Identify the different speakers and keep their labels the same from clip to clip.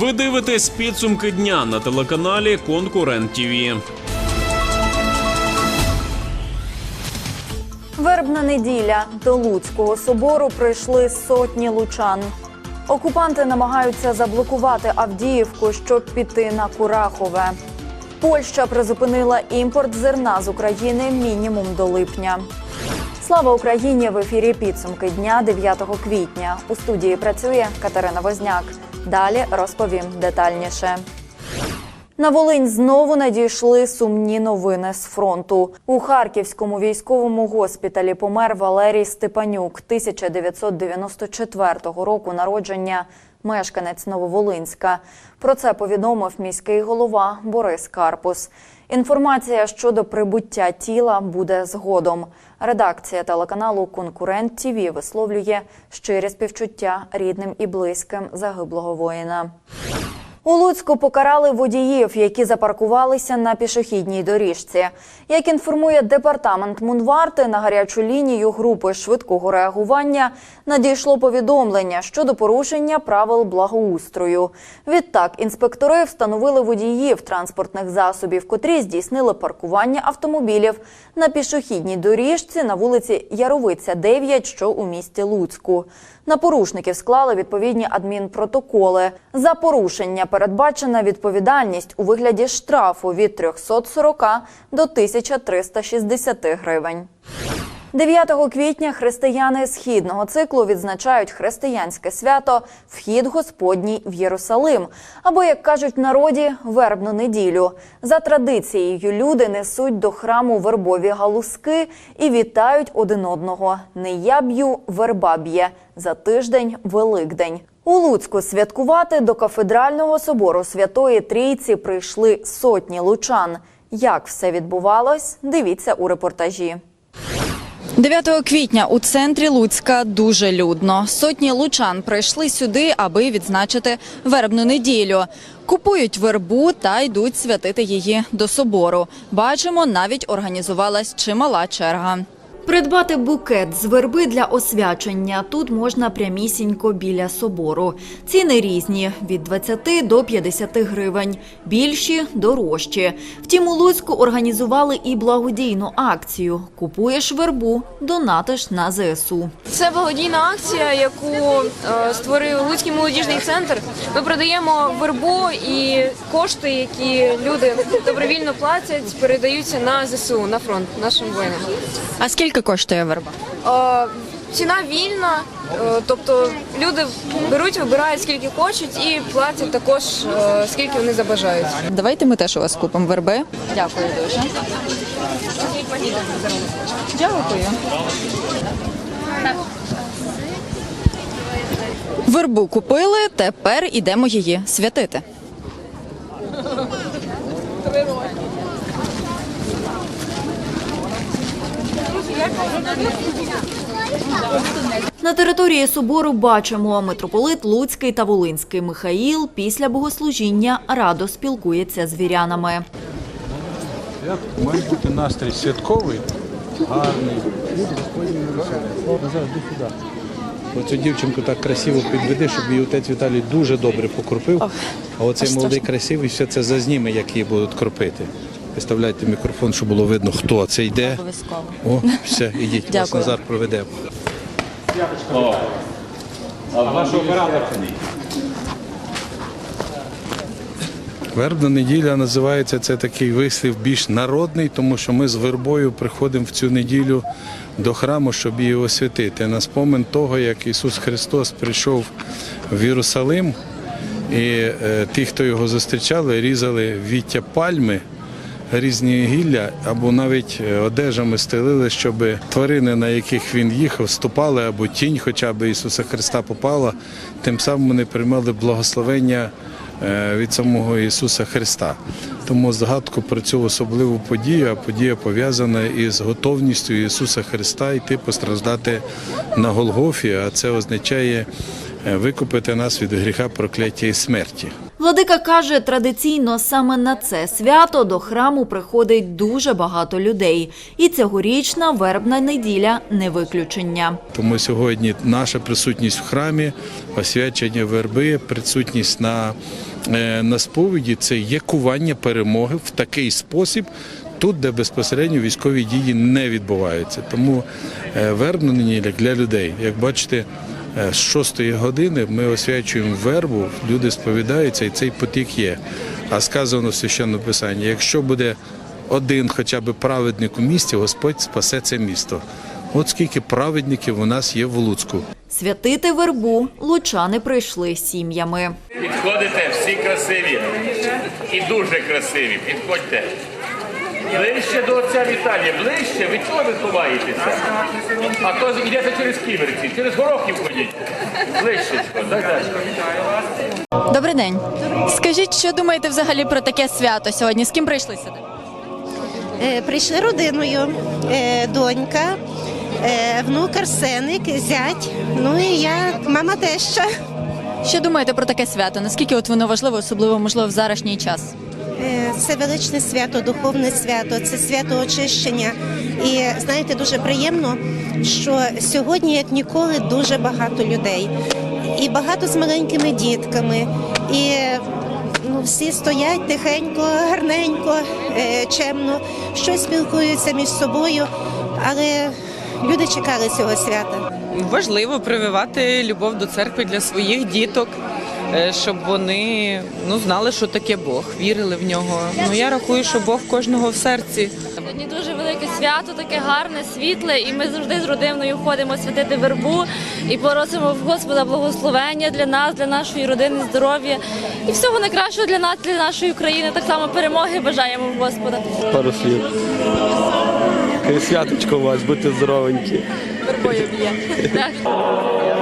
Speaker 1: Ви дивитесь підсумки дня на телеканалі Конкурент ТІВІ.
Speaker 2: Вербна неділя до Луцького собору прийшли сотні лучан. Окупанти намагаються заблокувати Авдіївку, щоб піти на Курахове. Польща призупинила імпорт зерна з України мінімум до липня. Слава Україні! В ефірі підсумки дня 9 квітня. У студії працює Катерина Возняк. Далі розповім детальніше. На Волинь знову надійшли сумні новини з фронту. У Харківському військовому госпіталі помер Валерій Степанюк, 1994 року народження, мешканець Нововолинська. Про це повідомив міський голова Борис Карпус. Інформація щодо прибуття тіла буде згодом. Редакція телеканалу Конкурент ТІВІ висловлює щирі співчуття рідним і близьким загиблого воїна. У Луцьку покарали водіїв, які запаркувалися на пішохідній доріжці. Як інформує департамент Мунварти, на гарячу лінію групи швидкого реагування надійшло повідомлення щодо порушення правил благоустрою. Відтак інспектори встановили водіїв транспортних засобів, котрі здійснили паркування автомобілів на пішохідній доріжці на вулиці Яровиця, 9, що у місті Луцьку. На порушників склали відповідні адмінпротоколи. За порушення передбачена відповідальність у вигляді штрафу від 340 до 1360 гривень. 9 квітня християни східного циклу відзначають християнське свято Вхід Господній в Єрусалим, або як кажуть в народі, вербну неділю. За традицією люди несуть до храму вербові галузки і вітають один одного. Не я б'ю, верба б'є за тиждень Великдень. У Луцьку святкувати до кафедрального собору Святої Трійці прийшли сотні лучан. Як все відбувалось, дивіться у репортажі.
Speaker 3: 9 квітня у центрі Луцька дуже людно. Сотні лучан прийшли сюди, аби відзначити вербну неділю. Купують вербу та йдуть святити її до собору. Бачимо, навіть організувалась чимала черга.
Speaker 4: Придбати букет з верби для освячення тут можна прямісінько біля собору. Ціни різні від 20 до 50 гривень, більші дорожчі. Втім, у Луцьку організували і благодійну акцію: купуєш вербу, донатиш на ЗСУ.
Speaker 5: Це благодійна акція, яку е, створив Луцький молодіжний центр. Ми продаємо вербу і кошти, які люди добровільно платять, передаються на ЗСУ на фронт нашим воїнам.
Speaker 3: А скільки коштує верба?
Speaker 5: Е, Ціна вільна, е, тобто люди беруть, вибирають скільки хочуть і платять також е, скільки вони забажають.
Speaker 3: Давайте ми теж у вас купимо верби. Дякую дуже. Дякую. Вербу купили, тепер ідемо її святити.
Speaker 4: На території собору бачимо митрополит Луцький та Волинський Михаїл після богослужіння радо спілкується з вірянами.
Speaker 6: Як має бути настрій святковий, гарний. Оцю дівчинку так красиво підведи, щоб її отець Віталій дуже добре покропив. А оцей молодий красивий все це зазніме, як її будуть кропити. Виставляйте мікрофон, щоб було видно, хто це йде.
Speaker 3: Обов'язково.
Speaker 6: О, все, ідіть, вас
Speaker 3: Дякую.
Speaker 6: Назар проведе. Вербна неділя називається це такий вислів більш народний, тому що ми з вербою приходимо в цю неділю до храму, щоб її освятити. На спомин того, як Ісус Христос прийшов в Єрусалим, і е, ті, хто його зустрічали, різали віття пальми. Різні гілля або навіть е, одежами стелили, щоб тварини, на яких він їхав, ступали або тінь, хоча б Ісуса Христа попала. Тим самим вони приймали благословення е, від самого Ісуса Христа. Тому згадку про цю особливу подію, а подія пов'язана із готовністю Ісуса Христа йти постраждати на Голгофі, а це означає е, викупити нас від гріха прокляття і смерті.
Speaker 4: Владика каже, традиційно саме на це свято до храму приходить дуже багато людей. І цьогорічна вербна неділя не виключення.
Speaker 6: Тому сьогодні наша присутність в храмі, освячення верби, присутність на е, на сповіді це є кування перемоги в такий спосіб. Тут, де безпосередньо військові дії не відбуваються. Тому е, вербна неділя для людей, як бачите, з 6 години ми освячуємо вербу, люди сповідаються, і цей потік є. А сказано в священному писанні, якщо буде один хоча б праведник у місті, Господь спасе це місто. От скільки праведників у нас є в Луцьку.
Speaker 7: Святити вербу лучани прийшли сім'ями.
Speaker 8: Підходите, всі красиві і дуже красиві. Підходьте. Ближче до отця Віталія, ближче, ви чого ви ховаєтеся? А то йдете через ківерці, через горохів ходіть. Ближче, дай далі.
Speaker 5: Добрий день. Скажіть, що думаєте взагалі про таке свято сьогодні? З ким прийшли сюди?
Speaker 9: Е, Прийшли родиною, Е, донька, е, внук Арсеник, зять, ну і я, мама теща.
Speaker 5: Що думаєте про таке свято? Наскільки от воно важливо, особливо можливо в зарашній час?
Speaker 9: Це величне свято, духовне свято, це свято очищення. І знаєте, дуже приємно, що сьогодні, як ніколи, дуже багато людей. І багато з маленькими дітками. І ну, всі стоять тихенько, гарненько, е, чемно, щось спілкуються між собою, але люди чекали цього свята.
Speaker 10: важливо прививати любов до церкви для своїх діток, щоб вони ну знали, що таке Бог, вірили в нього. Ну я рахую, що Бог кожного в серці.
Speaker 11: Сьогодні дуже велике свято, таке гарне, світле, і ми завжди з родиною ходимо святити вербу і просимо в Господа благословення для нас, для нашої родини, здоров'я і всього найкращого для нас, для нашої країни. Так само перемоги бажаємо в Господа.
Speaker 12: пару слів. Святочко у вас, будьте здоровенькі.
Speaker 5: Вербою б'є.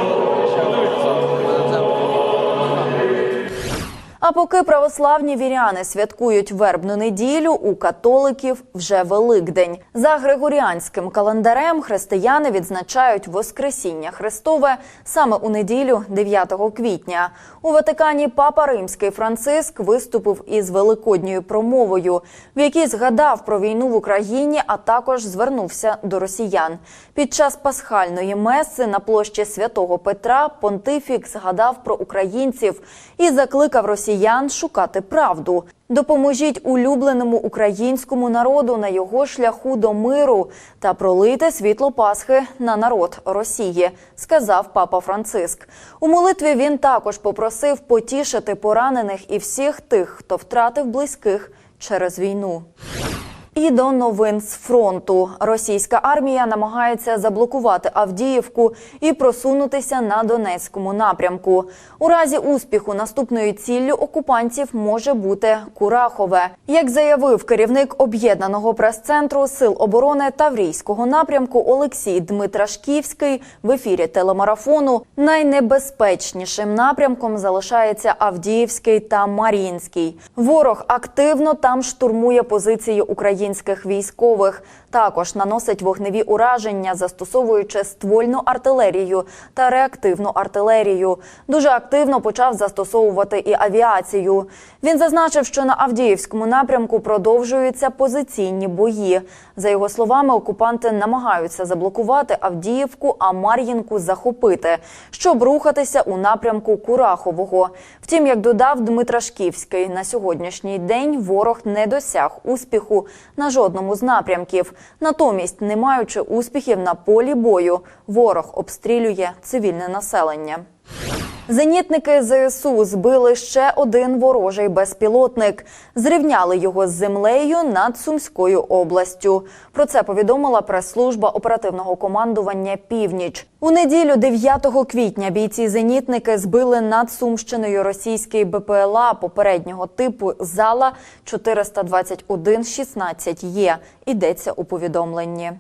Speaker 2: А поки православні віряни святкують вербну неділю, у католиків вже Великдень. За григоріанським календарем християни відзначають Воскресіння Христове саме у неділю 9 квітня. У Ватикані папа Римський Франциск виступив із великодньою промовою, в якій згадав про війну в Україні, а також звернувся до росіян. Під час пасхальної меси на площі святого Петра понтифік згадав про українців і закликав росіян шукати правду. Допоможіть улюбленому українському народу на його шляху до миру та пролийте світло Пасхи на народ Росії, сказав папа Франциск. У молитві він також попросив потішити поранених і всіх тих, хто втратив близьких через війну. І до новин з фронту російська армія намагається заблокувати Авдіївку і просунутися на Донецькому напрямку. У разі успіху наступною ціллю окупантів може бути Курахове. Як заявив керівник об'єднаного прес-центру сил оборони Таврійського напрямку Олексій Дмитрашківський в ефірі телемарафону, найнебезпечнішим напрямком залишається Авдіївський та Мар'їнський. Ворог активно там штурмує позиції українських військових. Також наносить вогневі ураження, застосовуючи ствольну артилерію та реактивну артилерію. Дуже активно почав застосовувати і авіацію. Він зазначив, що на Авдіївському напрямку продовжуються позиційні бої. За його словами, окупанти намагаються заблокувати Авдіївку, а Мар'їнку захопити, щоб рухатися у напрямку Курахового. Втім, як додав Дмитрашківський, на сьогоднішній день ворог не досяг успіху на жодному з напрямків. Натомість, не маючи успіхів на полі бою, ворог обстрілює цивільне населення. Зенітники ЗСУ збили ще один ворожий безпілотник. Зрівняли його з землею над Сумською областю. Про це повідомила прес-служба оперативного командування Північ. У неділю 9 квітня бійці-зенітники збили над Сумщиною російський БПЛА попереднього типу зала 421-16 Є. Йдеться у повідомленні.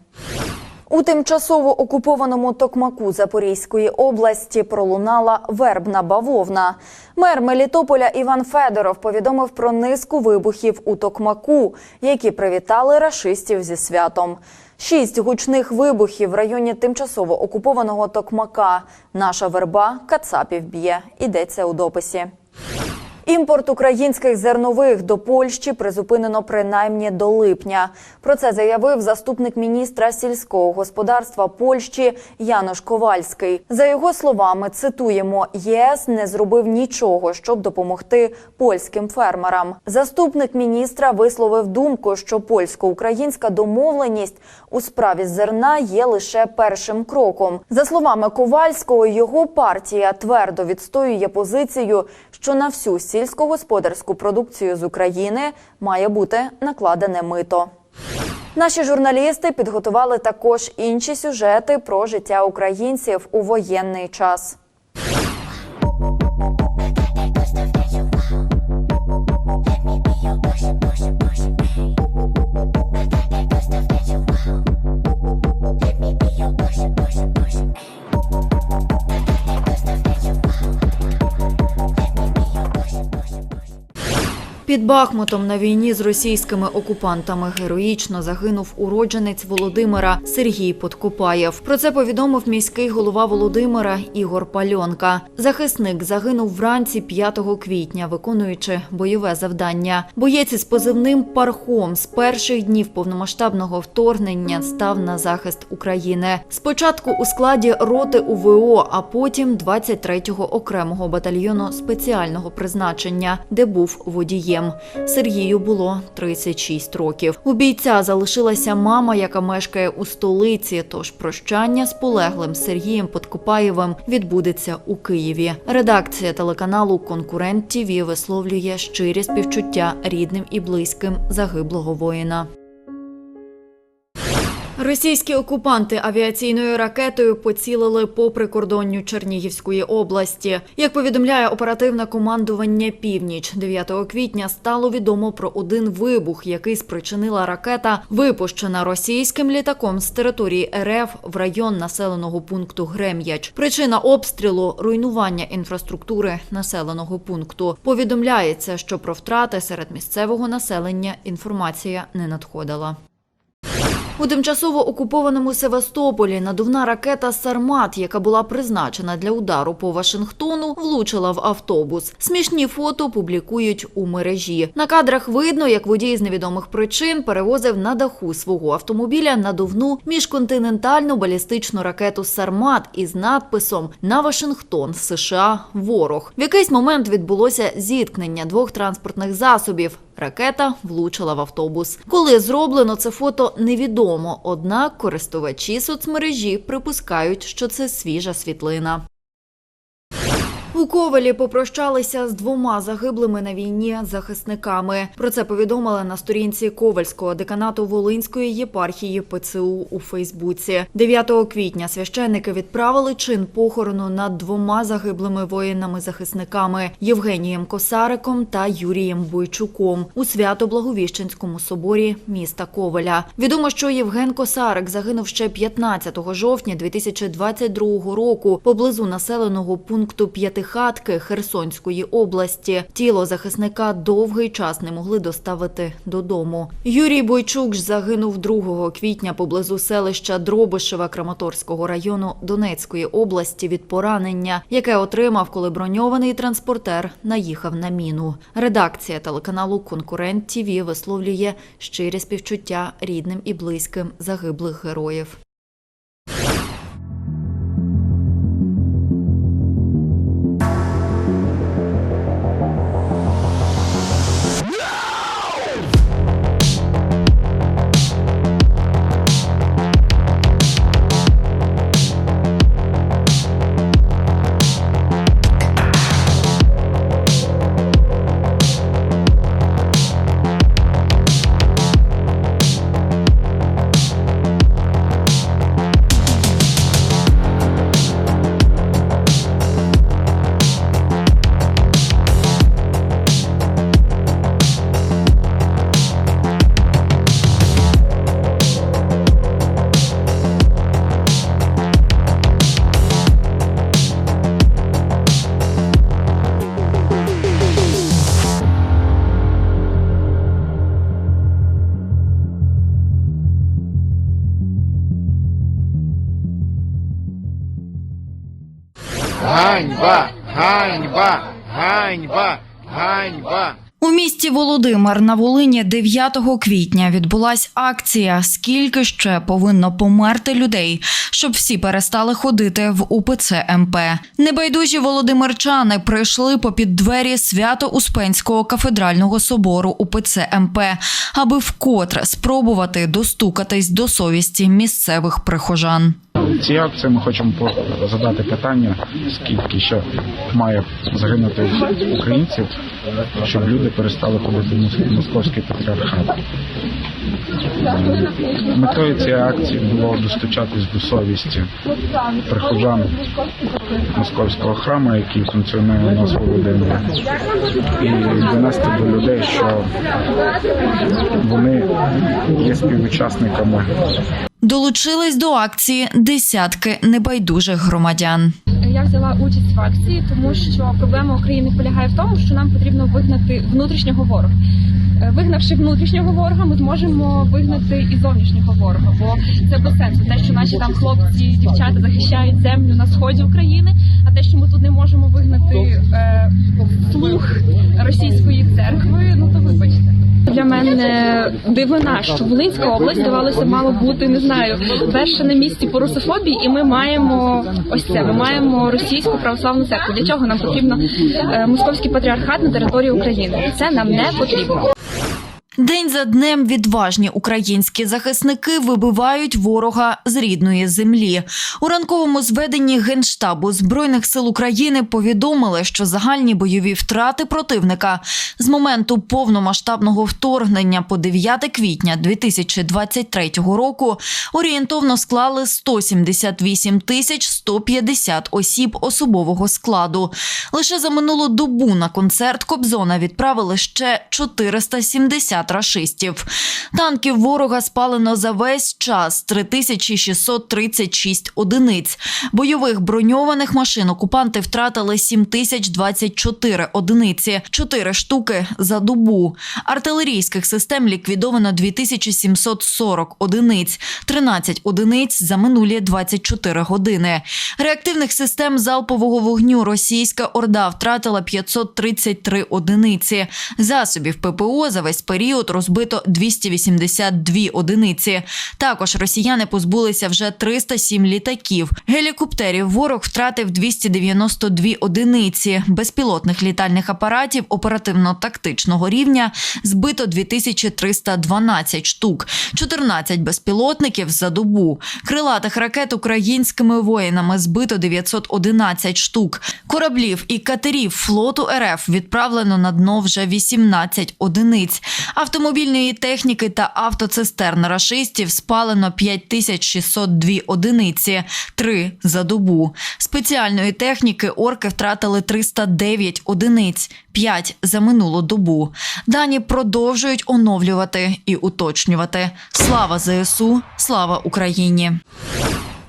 Speaker 2: У тимчасово окупованому Токмаку Запорізької області пролунала вербна бавовна. Мер Мелітополя Іван Федоров повідомив про низку вибухів у Токмаку, які привітали рашистів зі святом. Шість гучних вибухів в районі тимчасово окупованого Токмака. Наша верба Кацапів б'є. Йдеться у дописі.
Speaker 13: Імпорт українських зернових до Польщі призупинено принаймні до липня. Про це заявив заступник міністра сільського господарства Польщі Янош Ковальський. За його словами, цитуємо: ЄС не зробив нічого, щоб допомогти польським фермерам. Заступник міністра висловив думку, що польсько-українська домовленість у справі зерна є лише першим кроком. За словами Ковальського, його партія твердо відстоює позицію, що на всю сільськогосподарську продукцію з України має бути накладене мито. Наші журналісти підготували також інші сюжети про життя українців у воєнний час.
Speaker 2: Під Бахмутом на війні з російськими окупантами героїчно загинув уродженець Володимира Сергій Подкопаєв. Про це повідомив міський голова Володимира Ігор Пальонка. Захисник загинув вранці 5 квітня, виконуючи бойове завдання. Боєць із позивним Пархом з перших днів повномасштабного вторгнення став на захист України. Спочатку у складі роти УВО, а потім 23-го окремого батальйону спеціального призначення, де був водієм. Сергію було 36 років. У бійця залишилася мама, яка мешкає у столиці. Тож прощання з полеглим Сергієм Подкопаєвим відбудеться у Києві. Редакція телеканалу Конкурент ТІВІ висловлює щирі співчуття рідним і близьким загиблого воїна. Російські окупанти авіаційною ракетою поцілили по прикордонню Чернігівської області. Як повідомляє оперативне командування Північ, 9 квітня стало відомо про один вибух, який спричинила ракета, випущена російським літаком з території РФ в район населеного пункту Грем'яч. Причина обстрілу руйнування інфраструктури населеного пункту. Повідомляється, що про втрати серед місцевого населення інформація не надходила. У тимчасово окупованому Севастополі надувна ракета Сармат, яка була призначена для удару по Вашингтону, влучила в автобус. Смішні фото публікують у мережі. На кадрах видно, як водій з невідомих причин перевозив на даху свого автомобіля надувну міжконтинентальну балістичну ракету Сармат із надписом на Вашингтон, США, ворог. В якийсь момент відбулося зіткнення двох транспортних засобів. Ракета влучила в автобус. Коли зроблено це фото, невідомо. Однак користувачі соцмережі припускають, що це свіжа світлина. У Ковелі попрощалися з двома загиблими на війні захисниками. Про це повідомили на сторінці Ковальського деканату Волинської єпархії ПЦУ у Фейсбуці. 9 квітня священники відправили чин похорону над двома загиблими воїнами-захисниками Євгенієм Косариком та Юрієм Бойчуком у Свято-Благовіщенському соборі міста Ковеля. Відомо, що Євген Косарик загинув ще 15 жовтня 2022 року поблизу населеного пункту П'ятихатки Херсонської області. Тіло захисника довгий час не могли доставити додому. Юрій Бойчук загинув 2 квітня поблизу селища Дробишева Краматорського району Донецької області від поранення, яке отримав, коли броньований транспортер наїхав на міну. Редакція телеканалу Конкурент ТІВІ висловлює щирі співчуття рідним і близьким загиблих героїв. На Волині 9 квітня відбулась акція Скільки ще повинно померти людей, щоб всі перестали ходити в УПЦ МП. Небайдужі володимирчани прийшли попід двері Свято-Успенського кафедрального собору УПЦ МП, аби вкотре спробувати достукатись до совісті місцевих прихожан.
Speaker 14: Ці акції ми хочемо задати питання, скільки ще має загинути українців, щоб люди перестали ходити в московський патріархат. Метою цієї акції було достучатись до совісті прихожан московського храму, який функціонує у нас Володимирі, і донести до людей, що вони є співучасниками
Speaker 2: Долучились до акції десятки небайдужих громадян.
Speaker 15: Я взяла участь в акції, тому що проблема України полягає в тому, що нам потрібно вигнати внутрішнього ворога. Е, Вигнавши внутрішнього ворога, ми зможемо вигнати і зовнішнього ворога, бо це без сенсу. Те, що наші там хлопці, дівчата захищають землю на сході України, а те, що ми тут не можемо вигнати е, слух російської церкви, ну то вибачте. Для мене дивина, що Волинська область здавалося мало бути не знаю, перша на місці по русофобії, і ми маємо ось це. Ми маємо російську православну церкву. Для чого нам потрібно е, московський патріархат на території України? Це нам не потрібно.
Speaker 2: День за днем відважні українські захисники вибивають ворога з рідної землі. У ранковому зведенні Генштабу Збройних сил України повідомили, що загальні бойові втрати противника з моменту повномасштабного вторгнення по 9 квітня 2023 року орієнтовно склали 178 тисяч 150 осіб особового складу. Лише за минулу добу на концерт Кобзона відправили ще 470 рашистів. Танків ворога спалено за весь час 3636 одиниць. Бойових броньованих машин окупанти втратили 7024 одиниці, 4 штуки за добу. Артилерійських систем ліквідовано 2740 одиниць, 13 одиниць за минулі 24 години. Реактивних систем залпового вогню російська орда втратила 533 одиниці. Засобів ППО за весь період розбито 282 одиниці. Також росіяни позбулися вже 307 літаків. Гелікоптерів ворог втратив 292 одиниці. Безпілотних літальних апаратів оперативно-тактичного рівня збито 2312 штук, 14 безпілотників за добу. Крилатих ракет українськими воїнами збито 911 штук. Кораблів і катерів флоту РФ відправлено на дно вже 18 одиниць. Автомобільної техніки та автоцистерн рашистів спалено 5602 одиниці, 3 за добу. Спеціальної техніки орки втратили 309 одиниць, 5 за минулу добу. Дані продовжують оновлювати і уточнювати. Слава ЗСУ, слава Україні!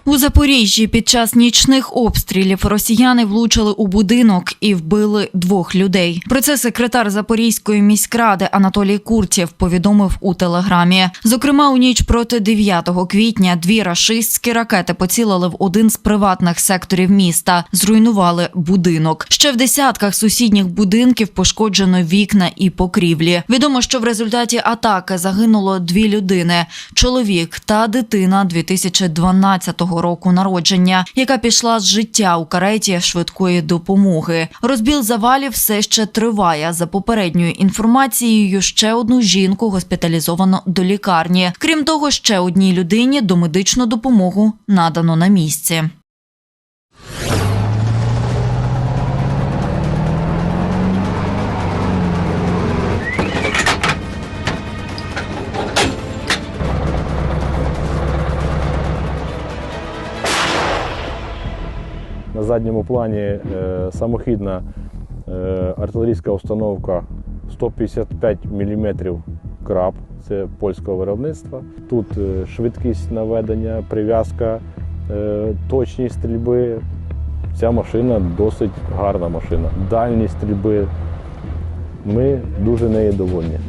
Speaker 2: У Запоріжжі під час нічних обстрілів росіяни влучили у будинок і вбили двох людей. Про це секретар Запорізької міськради Анатолій Куртєв повідомив у телеграмі. Зокрема, у ніч проти 9 квітня дві рашистські ракети поцілили в один з приватних секторів міста, зруйнували будинок. Ще в десятках сусідніх будинків пошкоджено вікна і покрівлі. Відомо, що в результаті атаки загинуло дві людини: чоловік та дитина 2012 року народження, яка пішла з життя у кареті швидкої допомоги. Розбіл завалів все ще триває. За попередньою інформацією, ще одну жінку госпіталізовано до лікарні. Крім того, ще одній людині домедичну допомогу надано на місці.
Speaker 16: Задньому плані е, самохідна е, артилерійська установка 155 мм краб, це польського виробництва. Тут е, швидкість наведення, прив'язка, точність стрільби. Ця машина досить гарна машина. Дальність стрільби. Ми дуже нею довольні.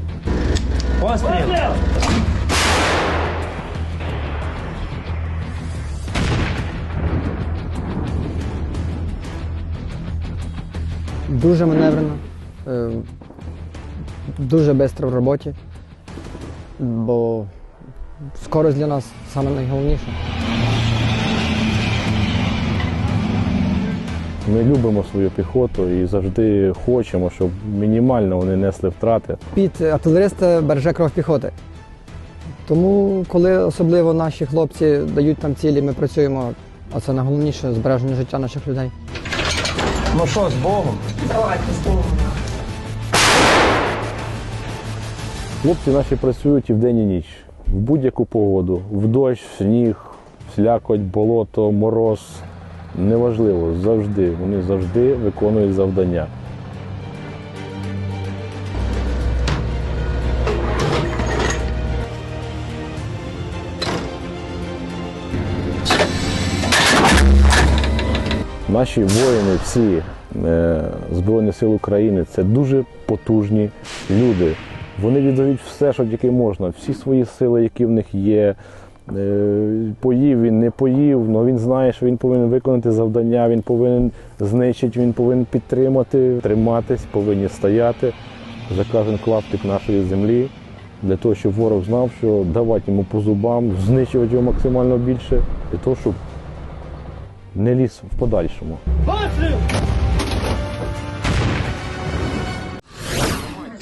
Speaker 17: Дуже маневрена, е, дуже швидко в роботі, бо скорость для нас саме найголовніше.
Speaker 16: Ми любимо свою піхоту і завжди хочемо, щоб мінімально вони несли втрати.
Speaker 17: Під артилериста береже кров піхоти. Тому, коли особливо наші хлопці дають там цілі, ми працюємо, а це найголовніше збереження життя наших людей. Ну що, з Богом? Давайте з Богом.
Speaker 16: Хлопці наші працюють і вдень і ніч. В будь-яку погоду, в дощ, в сніг, слякоть, болото, мороз. Неважливо, завжди. Вони завжди виконують завдання. Наші воїни, всі е, Збройні Сили України це дуже потужні люди. Вони віддають все, що тільки можна, всі свої сили, які в них є. Е, Поїв він, не поїв, але він знає, що він повинен виконати завдання, він повинен знищити, він повинен підтримати, триматись, повинні стояти за кожен клаптик нашої землі, для того, щоб ворог знав, що давати йому по зубам, знищувати його максимально більше, для того, щоб не ліз в подальшому.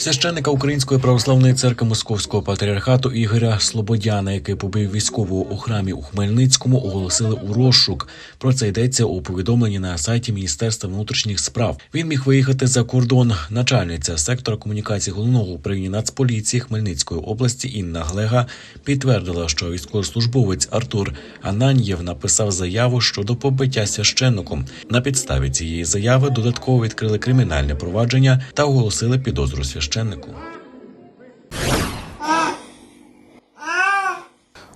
Speaker 18: Священника Української православної церкви Московського патріархату Ігоря Слободяна, який побив військового у храмі у Хмельницькому, оголосили у розшук. Про це йдеться у повідомленні на сайті Міністерства внутрішніх справ. Він міг виїхати за кордон. Начальниця сектора комунікації головного управління Нацполіції Хмельницької області Інна Глега підтвердила, що військовослужбовець Артур Ананьєв написав заяву щодо побиття священником. На підставі цієї заяви додатково відкрили кримінальне провадження та оголосили підозру священнику.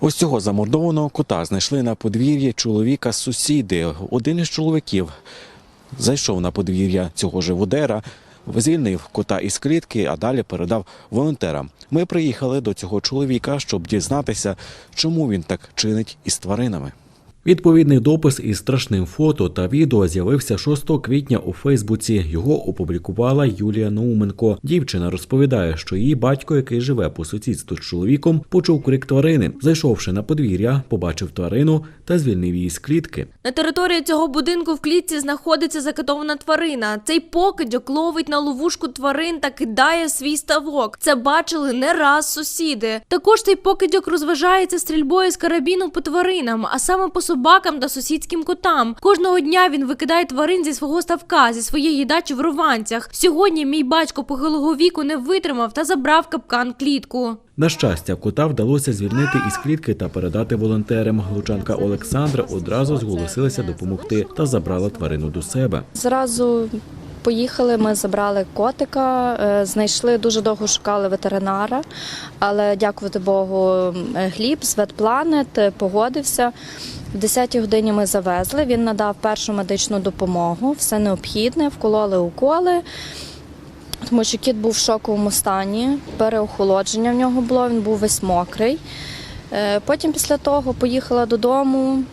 Speaker 18: Ось цього замордованого кота знайшли на подвір'ї чоловіка сусіди. Один із чоловіків зайшов на подвір'я цього живодера, звільнив кота із клітки, а далі передав волонтерам. Ми приїхали до цього чоловіка, щоб дізнатися, чому він так чинить із тваринами. Відповідний допис із страшним фото та відео з'явився 6 квітня у Фейсбуці. Його опублікувала Юлія Науменко. Дівчина розповідає, що її батько, який живе по сусідству з чоловіком, почув крик тварини. Зайшовши на подвір'я, побачив тварину та звільнив її з клітки.
Speaker 19: На території цього будинку в клітці знаходиться закатована тварина. Цей покидьок ловить на ловушку тварин та кидає свій ставок. Це бачили не раз сусіди. Також цей покидьок розважається стрільбою з карабіну по тваринам, а саме по собакам та сусідським котам. Кожного дня він викидає тварин зі свого ставка, зі своєї дачі в Рованцях. Сьогодні мій батько похилого віку не витримав та забрав капкан клітку.
Speaker 18: На щастя, кота вдалося звільнити із клітки та передати волонтерам. Лучанка Олександра одразу зголосилася допомогти та забрала тварину до себе.
Speaker 20: Зразу поїхали, ми забрали котика, е, знайшли дуже довго шукали ветеринара, але дякувати Богу, е, Гліб з Ветпланет е, погодився. В 10-й годині ми завезли. Він надав першу медичну допомогу, все необхідне, вкололи уколи. Тому що кіт був в шоковому стані, переохолодження в нього було, він був весь мокрий. Е, Потім після того поїхала додому,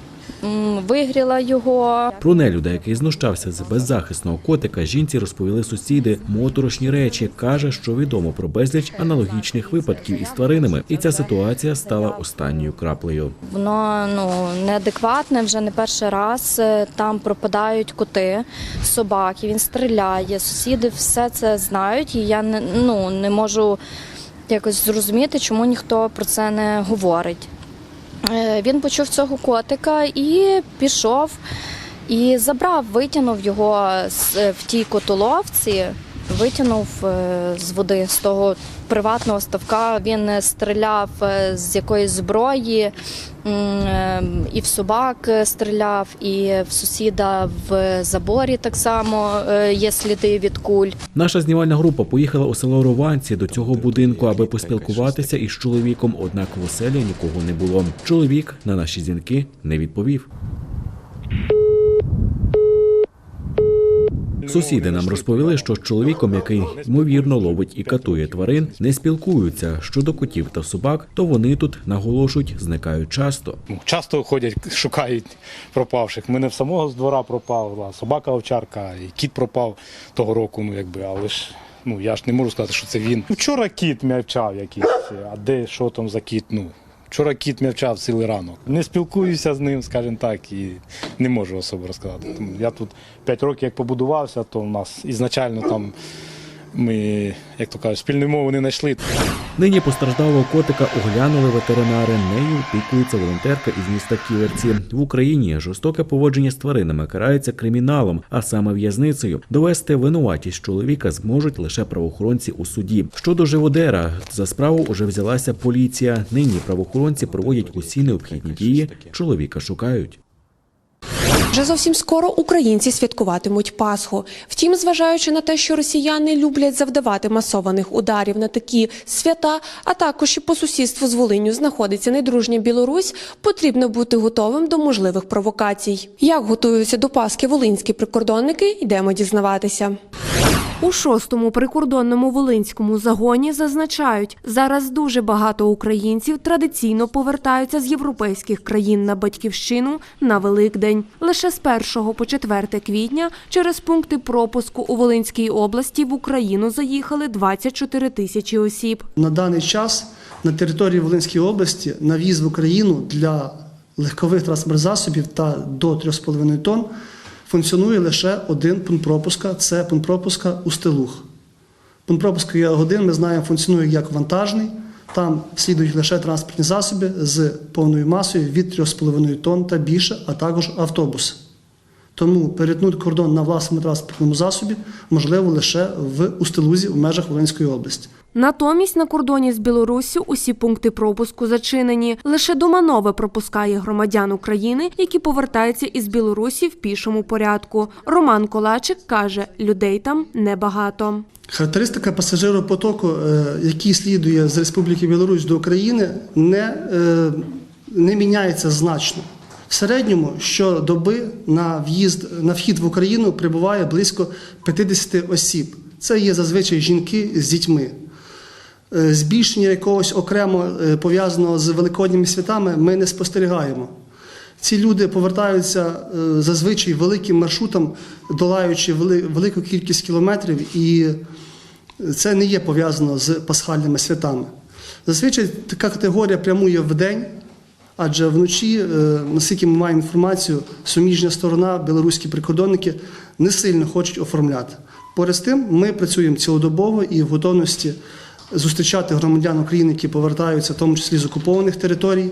Speaker 20: вигріла його.
Speaker 18: Про нелюда, який знущався з беззахисного котика, жінці розповіли сусіди моторошні речі. каже, що відомо про безліч аналогічних випадків із тваринами, і ця ситуація стала останньою краплею.
Speaker 20: Воно ну неадекватне вже не перший раз. Е, Там пропадають коти, собаки. Він стріляє. Сусіди все це знають, і я не ну не можу якось зрозуміти, чому ніхто про це не говорить. Е, Він почув цього котика і пішов і забрав, витягнув його з- в тій котоловці, витягнув е, з води з того приватного ставка. Він е, стріляв е, з якоїсь зброї. І в собак стріляв, і в сусіда в заборі так само є сліди від куль.
Speaker 18: Наша знімальна група поїхала у село Рованці до цього будинку, аби поспілкуватися із чоловіком. Однак в оселі нікого не було. Чоловік на наші дзвінки не відповів. Сусіди нам розповіли, що з чоловіком, який ймовірно ловить і катує тварин, не спілкуються. Щодо котів та собак, то вони тут наголошують, зникають часто.
Speaker 21: Часто ходять, шукають пропавших. Мене в самого з двора пропав, собака овчарка, і кіт пропав того року, ну якби, але ж Ну я ж не можу сказати, що це він. Вчора кіт м'явчав якийсь, а де що там за кіт? Ну вчора кіт м'явчав цілий ранок. Не спілкуюся з ним, скажімо так, і не можу особо розказати. Я тут 5 років як побудувався, то в нас ізначально там ми, як то кажуть, спільної мови не знайшли.
Speaker 18: Нині постраждалого котика оглянули ветеринари. Нею опікується волонтерка із міста Ківерці. В Україні жорстоке поводження з тваринами карається криміналом, а саме в'язницею. Довести винуватість чоловіка зможуть лише правоохоронці у суді. Щодо живодера, за справу уже взялася поліція. Нині правоохоронці проводять усі необхідні дії. Чоловіка шукають.
Speaker 22: Вже зовсім скоро українці святкуватимуть Пасху. Втім, зважаючи на те, що росіяни люблять завдавати масованих ударів на такі свята, а також і по сусідству з Волинню знаходиться недружня Білорусь, потрібно бути готовим до можливих провокацій. Як готуються до Пасхи волинські прикордонники, йдемо дізнаватися.
Speaker 19: У шостому прикордонному волинському загоні зазначають, зараз дуже багато українців традиційно повертаються з європейських країн на батьківщину на Великдень. Лише з 1 по 4 квітня через пункти пропуску у Волинській області в Україну заїхали 24 тисячі осіб.
Speaker 23: На даний час на території Волинської області на в Україну для легкових транспортних засобів та до 3,5 тонн функціонує лише один пункт пропуска це пункт пропуска у Стелух. Пункт пропуску Є1, ми знаємо, функціонує як вантажний. Там слідують лише транспортні засоби з повною масою від 3,5 тонн та більше, а також автобуси. Тому перетнути кордон на власному транспортному засобі можливо лише в Устилузі в межах Волинської області.
Speaker 19: Натомість на кордоні з Білоруссю усі пункти пропуску зачинені. Лише Доманове пропускає громадян України, які повертаються із Білорусі в пішому порядку. Роман Колачик каже, людей там небагато.
Speaker 23: Характеристика пасажиропотоку, е, який слідує з Республіки Білорусь до України, не, е, не міняється значно. В середньому щодоби на в'їзд на вхід в Україну прибуває близько 50 осіб. Це є зазвичай жінки з дітьми. Е, Збільшення якогось окремо е, пов'язаного з великодніми святами ми не спостерігаємо. Ці люди повертаються е, зазвичай великим маршрутом, долаючи велику кількість кілометрів, і це не є пов'язано з пасхальними святами. Зазвичай така категорія прямує в день, адже вночі, наскільки ми маємо інформацію, суміжня сторона, білоруські прикордонники не сильно хочуть оформляти. Поряд з тим, ми працюємо цілодобово і в готовності зустрічати громадян України, які повертаються, в тому числі з окупованих територій,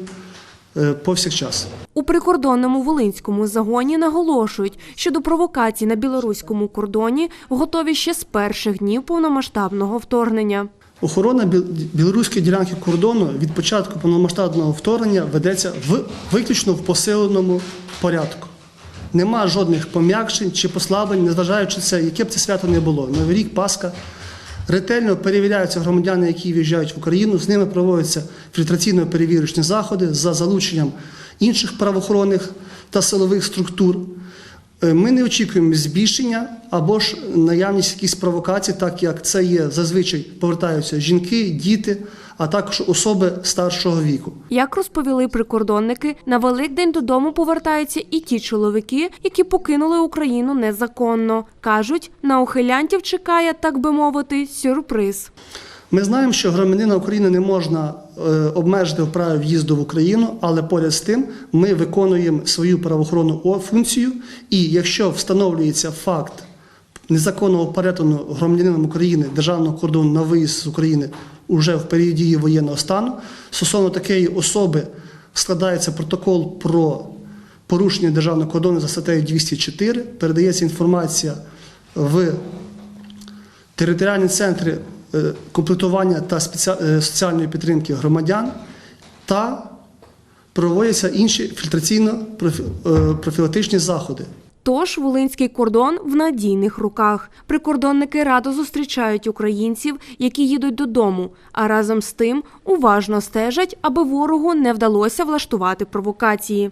Speaker 23: е, повсякчас.
Speaker 19: У прикордонному волинському загоні наголошують, що до провокацій на білоруському кордоні готові ще з перших днів повномасштабного вторгнення.
Speaker 23: Охорона біл- білоруської ділянки кордону від початку повномасштабного вторгнення ведеться в виключно в посиленому порядку. Нема жодних пом'якшень чи послаблень, незважаючи це, яке б це свято не було. Новий рік, Пасха. Ретельно перевіряються громадяни, які в'їжджають в Україну. З ними проводяться фільтраційно-перевірочні заходи за залученням інших правоохоронних та силових структур. Е, Ми не очікуємо збільшення або ж наявність якихось провокацій, так як це є зазвичай повертаються жінки, діти, а також особи старшого віку.
Speaker 19: Як розповіли прикордонники, на Великдень додому повертаються і ті чоловіки, які покинули Україну незаконно. Кажуть, на ухилянтів чекає, так би мовити, сюрприз.
Speaker 23: Ми знаємо, що громадянина України не можна е, обмежити в праві в'їзду в Україну, але поряд з тим ми виконуємо свою правоохоронну функцію. І якщо встановлюється факт незаконного перетину громадянином України державного кордону на виїзд з України уже в період дії воєнного стану, стосовно такої особи складається протокол про порушення державного кордону за статтею 204, передається інформація в територіальні центри е, комплектування та е, соціальної підтримки громадян та проводяться інші фільтраційно-профілактичні заходи.
Speaker 19: Тож волинський кордон в надійних руках. Прикордонники радо зустрічають українців, які їдуть додому, а разом з тим уважно стежать, аби ворогу не вдалося влаштувати провокації.